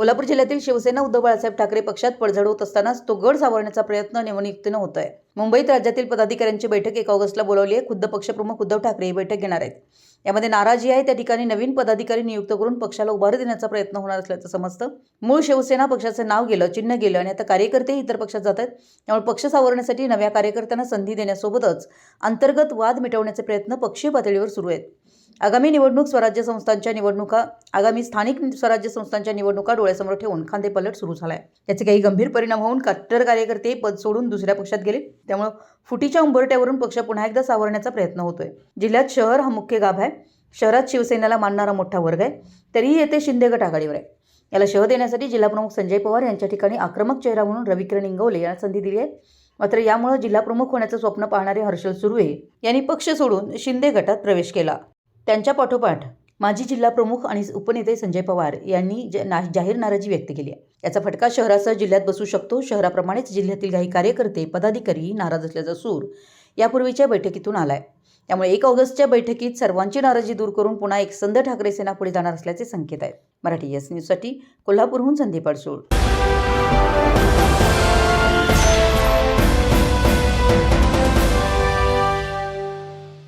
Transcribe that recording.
कोल्हापूर जिल्ह्यातील शिवसेना उद्धव बाळासाहेब ठाकरे पक्षात पडझड होत असतानाच तो गड सावरण्याचा प्रयत्न निवडणुकीनं होत आहे मुंबईत राज्यातील पदाधिकाऱ्यांची बैठक एक ऑगस्टला बोलावली आहे. खुद्द पक्षप्रमुख उद्धव ठाकरे ही बैठक घेणार आहेत. यामध्ये नाराजी आहे. त्या ठिकाणी नवीन पदाधिकारी नियुक्त करून पक्षाला उभारी देण्याचा प्रयत्न होणार असल्याचं समजतं. मूळ शिवसेना पक्षाचं नाव गेलं चिन्ह गेलं आणि आता कार्यकर्तेही इतर पक्षात जात आहेत. त्यामुळे पक्ष सावरण्यासाठी नव्या कार्यकर्त्यांना संधी देण्यासोबतच अंतर्गत वाद मिटवण्याचे प्रयत्न पक्षीय पातळीवर सुरू आहेत. आगामी निवडणूक स्वराज्य संस्थांच्या निवडणुका आगामी स्थानिक स्वराज्य संस्थांच्या निवडणुका डोळ्यासमोर ठेवून खांदेपलट सुरू झाला आहे त्याचे काही गंभीर परिणाम होऊन कट्टर कार्यकर्ते पद सोडून दुसऱ्या पक्षात गेले. त्यामुळे फुटीच्या उंबरट्यावरून पक्ष पुन्हा एकदा सावरण्याचा प्रयत्न होतोय. जिल्ह्यात शहर हा मुख्य गाभ आहे. शहरात शिवसेनेला मानणारा मोठा वर्ग आहे. तरीही येथे शिंदे गट आघाडीवर आहे. याला शह देण्यासाठी जिल्हाप्रमुख संजय पवार यांच्या ठिकाणी आक्रमक चेहरा म्हणून रविकिरण इंगवले यांना संधी दिली आहे. मात्र यामुळे जिल्हाप्रमुख होण्याचं स्वप्न पाहणारे हर्षल सुर्वे यांनी पक्ष सोडून शिंदे गटात प्रवेश केला. त्यांच्या पाठोपाठ माजी जिल्हा प्रमुख आणि उपनेते संजय पवार यांनी ज- ना जाहीर नाराजी व्यक्त केली आहे. याचा फटका शहरासह जिल्ह्यात बसू शकतो. शहराप्रमाणेच जिल्ह्यातील काही कार्यकर्ते पदाधिकारी नाराज असल्याचा सूर यापूर्वीच्या बैठकीतून आलाय. त्यामुळे एक ऑगस्टच्या बैठकीत सर्वांची नाराजी दूर करून पुन्हा एक संद ठाकरे सेना पुढे जाणार असल्याचे संकेत आहेत मराठी एस न्यूजसाठी कोल्हापूरहून संदीप अडसूळ.